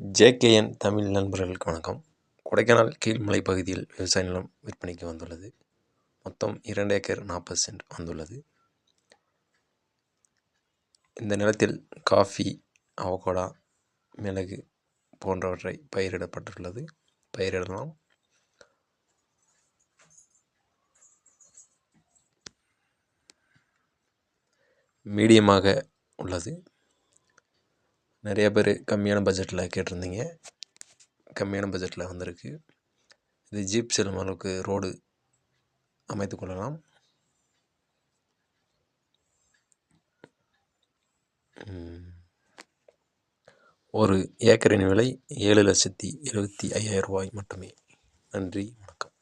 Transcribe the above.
JKN Tamil நண்பர்களுக்கு வணக்கம். கொடைக்கானல் கீழ்மலை பகுதியில் விவசாய நிலம் விற்பனைக்கு வந்துள்ளது. மொத்தம் இரண்டு ஏக்கர் நாற்பது சென்ட் வந்துள்ளது. இந்த நிலத்தில் காஃபி அவகோடா மிளகு போன்றவற்றை பயிரிடப்பட்டுள்ளது. பயிரிடலாம். மீடியமாக உள்ளது. நிறைய பேர் கம்மியான பட்ஜெட்டில் கேட்டிருந்தீங்க. கம்மியான பட்ஜெட்டில் வந்திருக்கு. இது ஜீப் செல்லும் அளவுக்கு ரோடு அமைத்து கொள்ளலாம். ஒரு ஏக்கரின் விலை ஏழு லட்சத்தி எழுபத்தி ஐயாயிரம் ரூபாய் மட்டுமே. நன்றி வணக்கம்.